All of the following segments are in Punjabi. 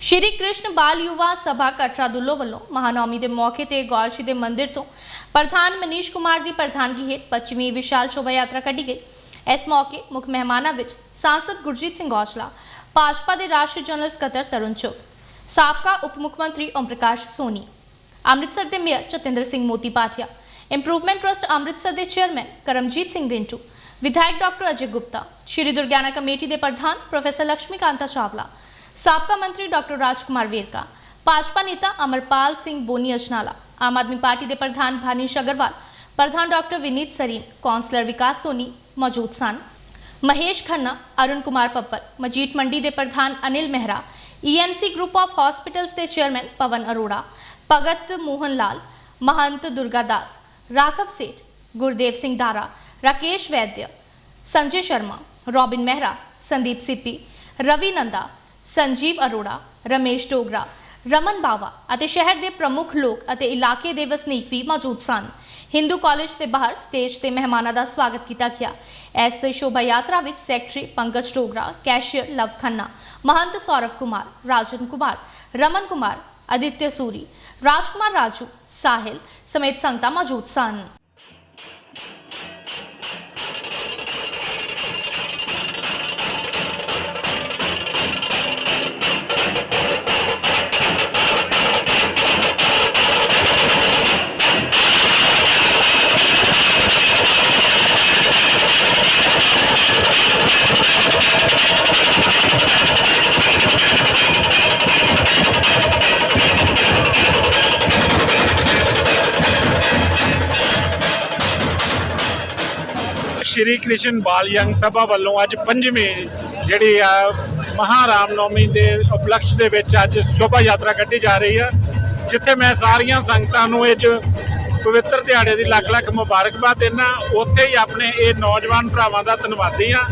ਸ਼੍ਰੀ ਕ੍ਰਿਸ਼ਨ ਬਾਲ ਯੁਵਾ ਸਭਾ ਕਟਰਾ ਦੁੱਲੋ ਵੱਲੋਂ ਮਹਾਨੌਮੀ ਦੇ ਮੌਕੇ ਤੇ ਗੌਰਸ਼ੀ ਦੇ ਮੰਦਿਰ ਤੋਂ ਪ੍ਰਧਾਨ ਮਨੀਸ਼ ਕੁਮਾਰ ਦੀ ਪ੍ਰਧਾਨਗੀ ਹੇਠ ਪੱਛਮੀ ਵਿਸ਼ਾਲ ਸ਼ੋਭਾ ਯਾਤਰਾ ਕੱਢੀ ਗਈ। ਇਸ ਮੌਕੇ ਮੁੱਖ ਮਹਿਮਾਨਾਂ ਵਿੱਚ ਸਾਂਸਦ ਗੁਰਜੀਤ ਸਿੰਘ ਔਜਲਾ, ਭਾਜਪਾ ਦੇ ਰਾਸ਼ਟਰੀ ਜਨਰਲ ਸਕੱਤਰ ਤਰੁਣ ਚੁੱਗ ਸਾਬਕਾ ਉਪ ਮੁੱਖ ਮੰਤਰੀ ਓਮ ਪ੍ਰਕਾਸ਼ ਸੋਨੀ ਅੰਮ੍ਰਿਤਸਰ ਦੇ ਮੇਅਰ ਜਤਿੰਦਰ ਸਿੰਘ ਮੋਤੀ ਪਾਟਿਆ ਇੰਪਰੂਵਮੈਂਟ ਟਰਸਟ ਅੰਮ੍ਰਿਤਸਰ ਦੇ ਚੇਅਰਮੈਨ ਕਰਮਜੀਤ ਸਿੰਘ ਰਿੰਟੂ, ਵਿਧਾਇਕ ਡਾਕਟਰ ਅਜੇ ਗੁਪਤਾ, ਸ਼੍ਰੀ ਦੁਰਗਿਆਨਾ ਕਮੇਟੀ ਦੇ ਪ੍ਰਧਾਨ ਪ੍ਰੋਫੈਸਰ ਲక్ష్ਮੀਕਾਂਤਾ ਚਾਵਲਾ ਸਾਬਕਾ ਮੰਤਰੀ ਡਾਕਟਰ ਰਾਜਕੁਮਾਰ ਵੇਰਕਾ, ਭਾਜਪਾ ਨੇਤਾ ਅਮਰਪਾਲ ਸਿੰਘ ਬੋਨੀ ਅਜਨਾਲਾ, ਆਮ ਆਦਮੀ ਪਾਰਟੀ ਦੇ ਪ੍ਰਧਾਨ ਭਾਨੀਸ਼ ਅਗਰਵਾਲ, ਪ੍ਰਧਾਨ ਡਾਕਟਰ ਵਿਨੀਤ ਸਰੀਨ, ਕੌਂਸਲਰ ਵਿਕਾਸ ਸੋਨੀ ਮੌਜੂਦ ਸਨ। ਮਹੇਸ਼ ਖੰਨਾ, ਅਰੁਣ ਕੁਮਾਰ ਪੱਪਲ, ਮਜੀਠ ਮੰਡੀ ਦੇ ਪ੍ਰਧਾਨ Anil Mehra EMC group of hospitals ਦੇ ਚੇਅਰਮੈਨ ਪਵਨ ਅਰੋੜਾ, ਭਗਤ ਮੋਹਨ ਲਾਲ, ਮਹੰਤ ਦੁਰਗਾ ਦਾਸ, ਰਾਘਵ ਸੇਠ, ਗੁਰਦੇਵ ਸਿੰਘ ਦਾਰਾ ਰਾਕੇਸ਼ ਵੈਦਿਆ, ਸੰਜੇ ਸ਼ਰਮਾ, ਰੋਬਿਨ ਮਹਿਰਾ, ਸੰਦੀਪ ਸਿੱਪੀ, ਰਵੀ ਨੰਦਾ ਸੰਜੀਵ ਅਰੋੜਾ, ਰਮੇਸ਼ ਡੋਗਰਾ, ਰਮਨ ਬਾਵਾ ਅਤੇ ਸ਼ਹਿਰ ਦੇ ਪ੍ਰਮੁੱਖ ਲੋਕ ਅਤੇ ਇਲਾਕੇ ਦੇ ਵਸਨੀਕ ਵੀ ਮੌਜੂਦ ਸਨ। ਹਿੰਦੂ ਕਾਲਜ ਦੇ ਬਾਹਰ ਸਟੇਜ ਤੇ ਮਹਿਮਾਨਾਂ ਦਾ ਸਵਾਗਤ ਕੀਤਾ ਗਿਆ। ਇਸ ਸ਼ੋਭਾ ਯਾਤਰਾ ਵਿੱਚ ਸੈਕਟਰੀ ਪੰਕਜ ਡੋਗਰਾ, ਕੈਸ਼ੀਅਰ ਲਵ ਖੰਨਾ, ਮਹੰਤ ਸੌਰਵ ਕੁਮਾਰ, ਰਾਜਨ ਕੁਮਾਰ, ਰਮਨ ਕੁਮਾਰ, ਅਦਿੱਤਿਆ ਸੂਰੀ, ਰਾਜਕੁਮਾਰ ਰਾਜੂ, ਸਾਹਿਲ ਸਮੇਤ ਸੰਗਤਾਂ ਮੌਜੂਦ ਸਨ। ਸ਼੍ਰੀ ਕ੍ਰਿਸ਼ਨ ਬਾਲ ਯੰਗ ਸਭਾ ਵੱਲੋਂ ਅੱਜ ਪੰਜਵੀਂ ਜਿਹੜੀ ਆ ਮਹਾਰਾਮ ਨੌਮੀ ਦੇ ਉਪਲਕਸ਼ ਦੇ ਵਿੱਚ ਅੱਜ ਸ਼ੋਭਾ ਯਾਤਰਾ ਕੱਢੀ ਜਾ ਰਹੀ ਆ, ਜਿੱਥੇ ਮੈਂ ਸਾਰੀਆਂ ਸੰਗਤਾਂ ਨੂੰ ਇਹ 'ਚ ਪਵਿੱਤਰ ਦਿਹਾੜੇ ਦੀ ਲੱਖ ਲੱਖ ਮੁਬਾਰਕਬਾਦ ਦਿੰਦਾ, ਉੱਥੇ ਹੀ ਆਪਣੇ ਇਹ ਨੌਜਵਾਨ ਭਰਾਵਾਂ ਦਾ ਧੰਨਵਾਦੀ ਆ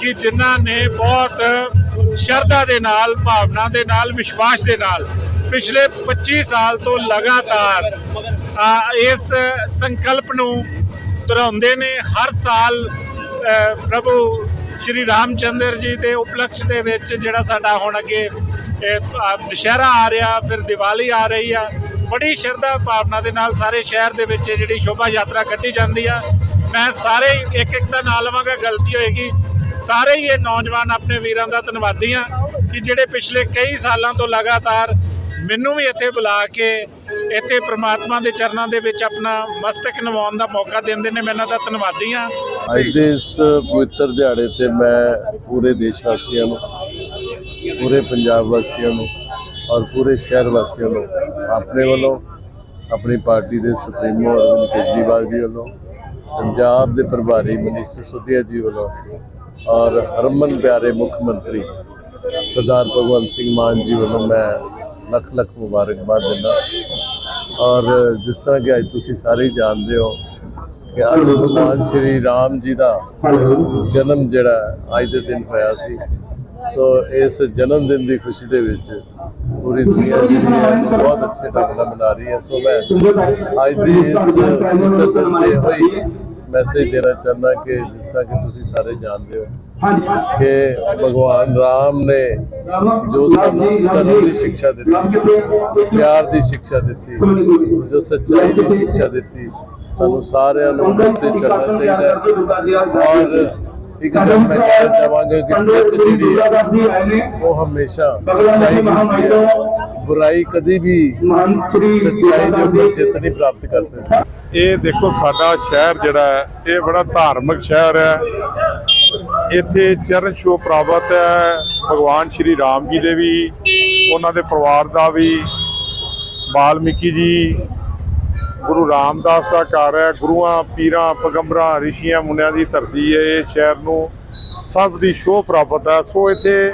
ਕਿ ਜਿਨ੍ਹਾਂ ਨੇ ਬਹੁਤ ਸ਼ਰਧਾ ਦੇ ਨਾਲ, ਭਾਵਨਾ ਦੇ ਨਾਲ, ਵਿਸ਼ਵਾਸ ਦੇ ਨਾਲ ਪਿਛਲੇ 25 ਸਾਲ ਤੋਂ ਲਗਾਤਾਰ ਇਸ ਸੰਕਲਪ ਨੂੰ ਦੁਹਰਾਉਂਦੇ ਨੇ, ਹਰ ਸਾਲ ਪ੍ਰਭੂ ਸ਼੍ਰੀ ਰਾਮਚੰਦਰ ਜੀ ਦੇ ਉਪਲਕਸ਼ ਦੇ ਵਿੱਚ ਜਿਹੜਾ ਸਾਡਾ ਹੁਣ ਅੱਗੇ ਦੁਸ਼ਹਿਰਾ ਆ ਰਿਹਾ, ਫਿਰ ਦੀਵਾਲੀ ਆ ਰਹੀ ਆ, ਬੜੀ ਸ਼ਰਧਾ ਭਾਵਨਾ ਦੇ ਨਾਲ ਸਾਰੇ ਸ਼ਹਿਰ ਦੇ ਵਿੱਚ ਇਹ ਜਿਹੜੀ ਸ਼ੋਭਾ ਯਾਤਰਾ ਕੱਢੀ ਜਾਂਦੀ ਆ। ਮੈਂ ਸਾਰੇ ਇੱਕ ਇੱਕ ਦਾ ਨਾਂ ਲਵਾਂਗਾ, ਗਲਤੀ ਹੋਏਗੀ। ਸਾਰੇ ਹੀ ਇਹ ਨੌਜਵਾਨ ਆਪਣੇ ਵੀਰਾਂ ਦਾ ਧੰਨਵਾਦੀ ਆ ਕਿ ਜਿਹੜੇ ਪਿਛਲੇ ਕਈ ਸਾਲਾਂ ਤੋਂ ਲਗਾਤਾਰ ਮੈਨੂੰ ਵੀ ਇੱਥੇ ਬੁਲਾ ਕੇ ਇੱਥੇ ਪ੍ਰਮਾਤਮਾ ਦੇ ਚਰਨਾਂ ਦੇ ਵਿੱਚ ਆਪਣਾ ਮਸਤਕ ਨਵਾਉਣ ਦਾ ਮੌਕਾ ਦਿੰਦੇ ਨੇ, ਮੈਂ ਇਹਨਾਂ ਦਾ ਧੰਨਵਾਦੀ ਹਾਂ। ਅੱਜ ਦੇ ਇਸ ਪਵਿੱਤਰ ਦਿਹਾੜੇ ਤੇ ਮੈਂ ਪੂਰੇ ਦੇਸ਼ ਵਾਸੀਆਂ ਨੂੰ, ਪੂਰੇ ਪੰਜਾਬ ਵਾਸੀਆਂ ਨੂੰ ਔਰ ਪੂਰੇ ਸ਼ਹਿਰ ਵਾਸੀਆਂ ਨੂੰ ਆਪਣੇ ਵੱਲੋਂ, ਆਪਣੀ ਪਾਰਟੀ ਦੇ ਸੁਪਰੀਮੋ ਅਰਵਿੰਦ ਕੇਜਰੀਵਾਲ ਜੀ ਵੱਲੋਂ, ਪੰਜਾਬ ਦੇ ਪ੍ਰਭਾਰੀ ਮਨੀਸ਼ ਸਿਸੋਦੀਆ ਜੀ ਵੱਲੋਂ ਔਰ ਹਰਮਨ ਪਿਆਰੇ ਮੁੱਖ ਮੰਤਰੀ ਸਰਦਾਰ ਭਗਵੰਤ ਸਿੰਘ ਮਾਨ ਜੀ ਵੱਲੋਂ ਮੈਂ ਲੱਖ ਲੱਖ ਮੁਬਾਰਕਬਾਦ ਦਿੰਦਾ। ਔਰ ਜਿਸ ਤਰ੍ਹਾਂ ਕਿ ਅੱਜ ਤੁਸੀਂ ਸਾਰੇ ਜਾਣਦੇ ਹੋ ਕਿ ਅੱਜ ਭਗਵਾਨ ਸ਼੍ਰੀ ਰਾਮ ਜੀ ਦਾ ਜਨਮ ਜਿਹੜਾ ਅੱਜ ਦੇ ਦਿਨ ਹੋਇਆ ਸੀ। ਸੋ ਇਸ ਜਨਮ ਦਿਨ ਦੀ ਖੁਸ਼ੀ ਦੇ ਵਿੱਚ ਪੂਰੀ ਦੁਨੀਆ ਇਹਨੂੰ ਬਹੁਤ ਅੱਛੇ ਢੰਗ ਨਾਲ ਮਨਾ ਰਹੀ ਹੈ। ਸੋ ਮੈਂ ਅੱਜ ਦੀ ਇਸ ਪਵਿੱਤਰ ਦਿਨ ਤੇ ਹੋਈ ਮੈਸੇਜ ਦੇਣਾ ਚਾਹੁੰਦਾ ਕਿ ਜਿਸ ਤਰ੍ਹਾਂ ਕਿ ਤੁਸੀਂ ਸਾਰੇ ਜਾਣਦੇ ਹੋ ਕਿ ਭਗਵਾਨ ਰਾਮ ਨੇ ਜੋ ਸਾਨੂੰ ਧਰਮ ਦੀ ਸਿੱਖਿਆ ਦਿੱਤੀ ਪਿਆਰ ਦੀ ਸਿੱਖਿਆ ਦਿੱਤੀ ਜੋ ਸੱਚਾਈ ਦੀ ਸਿੱਖਿਆ ਦਿੱਤੀ ਸਾਨੂੰ ਸਾਰਿਆਂ ਨੂੰ ਮਿਲ ਤੇ ਚੱਲਣਾ ਚਾਹੀਦਾ ਹੈ। ਔਰ ਇੱਕ ਗੱਲ ਮੈਂ ਕਹਿਣਾ ਚਾਹਾਂਗਾ ਕਿ ਜਿੱਤ ਜਿਹੜੀ ਉਹ ਹਮੇਸ਼ਾ ਸੱਚਾਈ ਦੀ ਬੁਰਾਈ ਕਦੀ ਵੀ ਸੱਚਾਈ ਦੇ ਉੱਪਰ ਜਿੱਤ ਨਹੀਂ ਪ੍ਰਾਪਤ ਕਰ ਸਕਦੀ। ਇਹ ਦੇਖੋ ਸਾਡਾ ਸ਼ਹਿਰ ਜਿਹੜਾ ਹੈ ਇਹ ਬੜਾ ਧਾਰਮਿਕ ਸ਼ਹਿਰ ਹੈ। ਇੱਥੇ ਚਰਨ ਛੋਹ ਪ੍ਰਾਪਤ ਹੈ। ਭਗਵਾਨ ਸ਼੍ਰੀ ਰਾਮ ਜੀ ਦੇ ਵੀ, ਉਹਨਾਂ ਦੇ ਪਰਿਵਾਰ ਦਾ ਵੀ ਵਾਲਮੀਕੀ ਜੀ, ਗੁਰੂ ਰਾਮਦਾਸ ਦਾ ਘਰ ਹੈ। ਗੁਰੂਆਂ, ਪੀਰਾਂ, ਪੈਗੰਬਰਾਂ, ਰਿਸ਼ੀਆਂ ਮੁੰਨਿਆਂ ਦੀ ਧਰਤੀ ਹੈ। ਇਹ ਸ਼ਹਿਰ ਨੂੰ ਸਭ ਦੀ ਸ਼ੋਭ ਪ੍ਰਾਪਤ ਹੈ। ਸੋ ਇੱਥੇ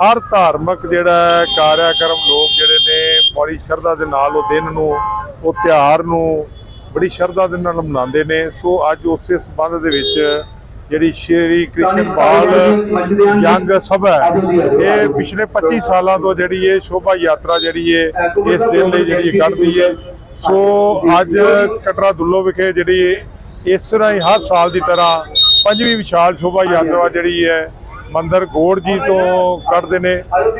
ਹਰ ਧਾਰਮਿਕ ਜਿਹੜਾ ਹੈ, ਕਾਰਿਆਕਰਮ ਲੋਕ ਜਿਹੜੇ ਨੇ, ਬੜੀ ਸ਼ਰਧਾ ਦੇ ਨਾਲ ਉਹ ਦਿਨ ਨੂੰ, ਉਹ ਤਿਉਹਾਰ ਨੂੰ ਬੜੀ ਸ਼ਰਧਾ ਦੇ ਨਾਲ ਮਨਾਉਂਦੇ ਨੇ। ਸੋ ਅੱਜ ਉਸੇ ਸਬੰਧ ਦੇ ਵਿੱਚ ਜਿਹੜੀ ਸ਼੍ਰੀ ਕ੍ਰਿਸ਼ਨ ਪਾਲ ਯੰਗ ਸਭਾ ਇਹ ਪਿਛਲੇ 25 ਸਾਲਾਂ ਤੋਂ ਜਿਹੜੀ ਇਹ ਸ਼ੋਭਾ ਯਾਤਰਾ ਜਿਹੜੀ ਹੈ ਇਸ ਦਿਨ ਲਈ ਜਿਹੜੀ ਕੱਢਦੀ ਹੈ। ਸੋ ਅੱਜ ਕਟਰਾ ਦੁੱਲੋ ਵਿਖੇ ਜਿਹੜੀ ਇਸ ਤਰ੍ਹਾਂ ਹੀ ਹਰ ਸਾਲ ਦੀ ਤਰ੍ਹਾਂ ਪੰਜਵੀਂ ਵਿਸ਼ਾਲ ਸ਼ੋਭਾ ਯਾਤਰਾ ਜਿਹੜੀ ਹੈ ਮੰਦਰ ਗੋੜ ਜੀ ਤੋਂ ਕੱਢਦੇ ਨੇ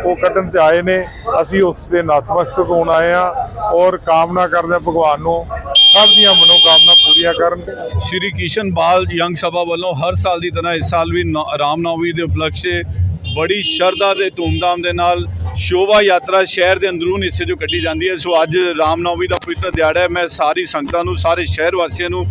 ਉਹ ਕੱਢਣ ਤੇ ਆਏ ਨੇ। ਅਸੀਂ ਉਸ ਦੇ ਨਤਮਸਤਕ ਹੋਣ ਆਏ ਆ ਔਰ ਕਾਮਨਾ ਕਰਦੇ ਹਾਂ ਭਗਵਾਨ ਨੂੰ ਸਭ ਦੀਆਂ ਮਨੋਕਾਮਨਾ ਪੂਰੀਆਂ ਕਰਨ। ਸ਼੍ਰੀ ਕਿਸ਼ਨ ਬਾਲ ਯੰਗ ਸਭਾ ਵੱਲੋਂ ਹਰ ਸਾਲ ਦੀ ਤਰ੍ਹਾਂ ਇਸ ਸਾਲ ਵੀ ਨੌ- ਰਾਮਨੌਮੀ ਦੇ ਉਪਲਕਸ਼ ਬੜੀ ਸ਼ਰਧਾ ਤੇ ਧੂਮਧਾਮ ਦੇ ਨਾਲ ਸ਼ੋਭਾ ਯਾਤਰਾ ਸ਼ਹਿਰ ਦੇ ਅੰਦਰੂਨ ਹਿੱਸੇ 'ਚੋਂ ਕੱਢੀ ਜਾਂਦੀ ਹੈ। ਸੋ ਅੱਜ ਰਾਮਨੌਮੀ ਦਾ ਪਵਿੱਤਰ ਦਿਹਾੜਾ ਹੈ। ਮੈਂ ਸਾਰੀ ਸੰਗਤਾਂ ਨੂੰ, ਸਾਰੇ ਸ਼ਹਿਰ ਵਾਸੀਆਂ ਨੂੰ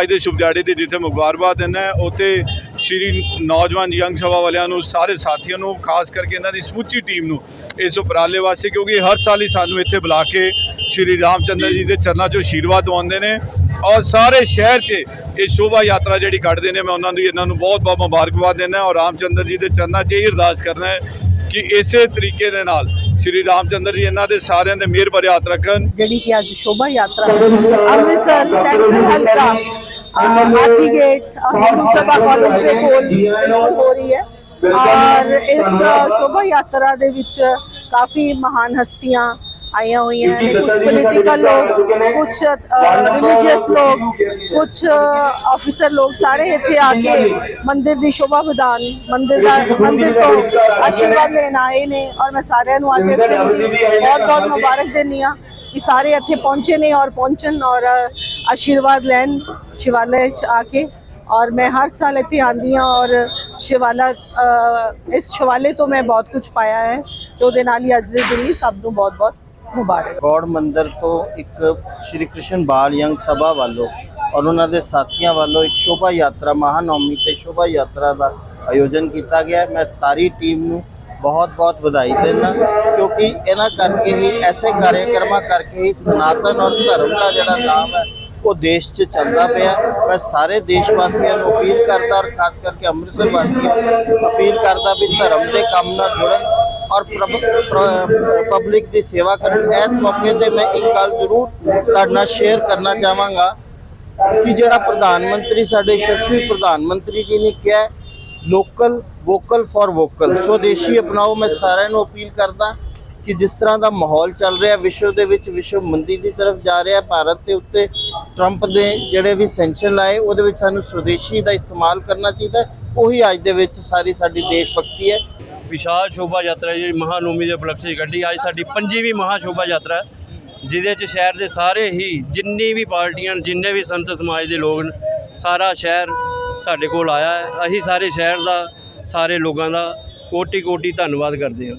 ਅੱਜ ਦੇ ਸ਼ੁਭ ਦਿਹਾੜੇ ਦੀ ਜਿੱਥੇ ਮੁਬਾਰਕਬਾਦ ਦਿੰਦਾ ਹੈ। ਉੱਥੇ ਸ਼੍ਰੀ ਨੌਜਵਾਨ ਯੰਗ ਸਭਾ ਵਾਲਿਆਂ ਨੂੰ, ਸਾਰੇ ਸਾਥੀਆਂ ਨੂੰ, ਖਾਸ ਕਰਕੇ ਇਹਨਾਂ ਦੀ ਸਮੁੱਚੀ ਟੀਮ ਨੂੰ, ਇਸ ਉਪਰਾਲੇ ਵਾਸਤੇ, ਕਿਉਂਕਿ ਹਰ ਸਾਲ ਹੀ ਸਾਨੂੰ ਇੱਥੇ ਬੁਲਾ ਕੇ ਸ਼੍ਰੀ ਰਾਮਚੰਦਰ ਜੀ ਦੇ ਚਰਨਾਂ 'ਚੋਂ ਆਸ਼ੀਰਵਾਦ ਦਵਾਉਂਦੇ ਨੇ। ਔਰ ਸਾਰੇ ਸ਼ਹਿਰ 'ਚ ਇਹ ਸ਼ੋਭਾ ਯਾਤਰਾ ਜਿਹੜੀ ਕੱਢਦੇ ਨੇ ਮੈਂ ਉਹਨਾਂ ਦੀ ਇਹਨਾਂ ਨੂੰ ਬਹੁਤ ਬਹੁਤ ਮੁਬਾਰਕਬਾਦ ਦਿੰਦਾ ਔਰ ਰਾਮਚੰਦਰ ਜੀ ਦੇ ਚਰਨਾਂ 'ਚ ਇਹ ਅਰਦਾਸ ਕਰਨਾ ਹੈ ਕਿ ਇਸੇ ਤਰੀਕੇ ਦੇ ਨਾਲ ਸ਼੍ਰੀ ਰਾਮਚੰਦਰ ਜੀ ਇਹਨਾਂ ਦੇ ਸਾਰਿਆਂ ਦੇ ਮਿਹਰ ਭਰੇ ਹੱਥ ਰੱਖਣ। ਜਿਹੜੀ ਕਿ ਅੱਜ ਸ਼ੋਭਾ ਯਾਤਰਾ ਅੰਮ੍ਰਿਤਸਰ ਸੈਂਟਰਲ ਹਲਕਾ ਆਰਟੀ ਗੇਟ ਸਭਾ ਕਾਲਜ ਦੇ ਕੋਲ ਹੋ। ਰਹੀ ਹੈ। ਔਰ ਇਸ ਸ਼ੋਭਾ ਯਾਤਰਾ ਦੇ ਵਿੱਚ ਕਾਫੀ ਮਹਾਨ ਹਸਤੀਆਂ ਆਈਆਂ ਹੋਈਆਂ ਹਨ ਕੁਝ ਪੋਲੀਟੀਕਲ ਲੋਕ ਕੁਝ ਰਿਲੀਜੀਅਸ ਲੋਕ ਕੁਝ ਆਫੀਸਰ ਲੋਕ ਸਾਰੇ ਇੱਥੇ ਆ ਕੇ ਮੰਦਿਰ ਦੀ ਸ਼ੋਭਾ ਵਧਾਉਣ ਮੰਦਿਰ ਦਾ ਮੰਦਿਰ ਤੋਂ ਆਸ਼ੀਰਵਾਦ ਲੈਣ ਆਏ ਨੇ ਔਰ ਮੈਂ ਸਾਰਿਆਂ ਨੂੰ ਅੱਜ ਇਸ ਦਿਨ ਬਹੁਤ ਬਹੁਤ ਮੁਬਾਰਕ ਦਿੰਦੀ ਹਾਂ ਕਿ ਸਾਰੇ ਇੱਥੇ ਪਹੁੰਚੇ ਨੇ ਔਰ ਪਹੁੰਚਣ ਔਰ ਆਸ਼ੀਰਵਾਦ ਲੈਣ ਸ਼ਿਵਾਲय ਚ ਆ ਕੇ। ਔਰ ਮੈਂ ਹਰ ਸਾਲ ਇੱਥੇ ਆਉਂਦੀ ਹਾਂ ਔਰ ਸ਼ਿਵਾਲਾ ਇਸ ਸ਼ਿਵਾਲੇ ਤੋਂ ਮੈਂ ਬਹੁਤ ਕੁਝ ਪਾਇਆ ਹੈ ਤੇ ਉਹਦੇ ਨਾਲ ਹੀ ਅੱਜ ਦੇ ਦਿਨ ਲਈ ਸਭ ਨੂੰ ਬਹੁਤ ਬਹੁਤ ਮੁਬਾਰਕ। ਗੌੜ ਮੰਦਿਰ ਤੋਂ ਇੱਕ ਸ਼੍ਰੀ ਕ੍ਰਿਸ਼ਨ ਬਾਲ ਯੰਗ ਸਭਾ ਵੱਲੋਂ ਔਰ ਉਹਨਾਂ ਦੇ ਸਾਥੀਆਂ ਵੱਲੋਂ ਇੱਕ ਸ਼ੋਭਾ ਯਾਤਰਾ, ਮਹਾਨੌਮੀ ਤੇ ਸ਼ੋਭਾ ਯਾਤਰਾ ਦਾ ਆਯੋਜਨ ਕੀਤਾ ਗਿਆ। ਮੈਂ ਸਾਰੀ ਟੀਮ ਨੂੰ ਬਹੁਤ-ਬਹੁਤ ਵਧਾਈ ਦਿੰਦਾ ਕਿਉਂਕਿ ਇਹਨਾਂ ਕਰਕੇ ਹੀ, ਐਸੇ ਕਾਰਜਕਰਮਾਂ ਕਰਕੇ ਹੀ ਸਨਾਤਨ ਔਰ ਧਰਮ ਦਾ ਜਿਹੜਾ ਨਾਮ ਹੈ, ਉਹ ਦੇਸ਼ 'ਚ ਚੱਲਦਾ ਪਿਆ। ਮੈਂ ਸਾਰੇ ਦੇਸ਼ ਵਾਸੀਆਂ ਨੂੰ ਅਪੀਲ ਕਰਦਾ ਔਰ ਖਾਸ ਕਰਕੇ ਅੰਮ੍ਰਿਤਸਰ ਵਾਸੀਆਂ ਨੂੰ ਅਪੀਲ ਕਰਦਾ ਵੀ ਧਰਮ ਦੇ ਕੰਮ ਨਾਲ ਜੁੜਨ। ਔਰ ਪਬਲਿਕ ਦੀ ਸੇਵਾ ਕਰਨ। ਇਸ ਮੌਕੇ ਤੇ ਮੈਂ ਇੱਕ ਗੱਲ ਜ਼ਰੂਰ ਤੁਹਾਡੇ ਨਾਲ ਸ਼ੇਅਰ ਕਰਨਾ ਚਾਹਾਂਗਾ ਕਿ ਜਿਹੜਾ ਪ੍ਰਧਾਨ ਮੰਤਰੀ ਸਾਡੇ ਯਸ਼ਸਵੀ ਪ੍ਰਧਾਨ ਮੰਤਰੀ ਜੀ ਨੇ ਕਿਹਾ ਲੋਕਲ ਵੋਕਲ ਫॉर ਵੋਕਲ ਸਵਦੇਸ਼ੀ ਅਪਣਾਓ, ਮੈਂ ਸਾਰਿਆਂ ਨੂੰ ਅਪੀਲ ਕਰਦਾ ਕਿ ਜਿਸ ਤਰ੍ਹਾਂ ਦਾ ਮਾਹੌਲ ਚੱਲ ਰਿਹਾ, ਵਿਸ਼ਵ ਦੇ ਵਿੱਚ ਵਿਸ਼ਵ ਮੰਦੀ ਦੀ ਤਰਫ ਜਾ ਰਿਹਾ ਭਾਰਤ ਦੇ ਉੱਤੇ ਟਰੰਪ ਦੇ ਜਿਹੜੇ ਵੀ ਸੈਂਕਸ਼ਨ ਲਾਏ, ਉਹਦੇ ਵਿੱਚ ਸਾਨੂੰ ਸਵਦੇਸ਼ੀ ਦਾ ਇਸਤੇਮਾਲ ਕਰਨਾ ਚਾਹੀਦਾ ਉਹੀ ਅੱਜ ਦੇ ਵਿੱਚ ਸਾਰੀ ਸਾਡੀ ਦੇਸ਼ ਭਗਤੀ ਹੈ। ਵਿਸ਼ਾਲ ਸ਼ੋਭਾ ਯਾਤਰਾ ਜਿਹੜੀ ਮਹਾਨੌਮੀ ਦੇ ਉਪਲਕਸ਼ 'ਚ ਕੱਢੀ। ਅੱਜ ਸਾਡੀ ਪੰਜਵੀਂ ਮਹਾ ਸ਼ੋਭਾ ਯਾਤਰਾ ਜਿਹਦੇ 'ਚ ਸ਼ਹਿਰ ਦੇ ਸਾਰੇ ਹੀ ਜਿੰਨੀ ਵੀ ਪਾਰਟੀਆਂ ਜਿੰਨੇ ਵੀ ਸੰਤ ਸਮਾਜ ਦੇ ਲੋਕ ਨੇ, ਸਾਰਾ ਸ਼ਹਿਰ ਸਾਡੇ ਕੋਲ ਆਇਆ ਅਸੀਂ ਸਾਰੇ ਸ਼ਹਿਰ ਦਾ ਸਾਰੇ ਲੋਕਾਂ ਦਾ ਕੋਟੀ ਕੋਟੀ ਧੰਨਵਾਦ ਕਰਦੇ ਹਾਂ।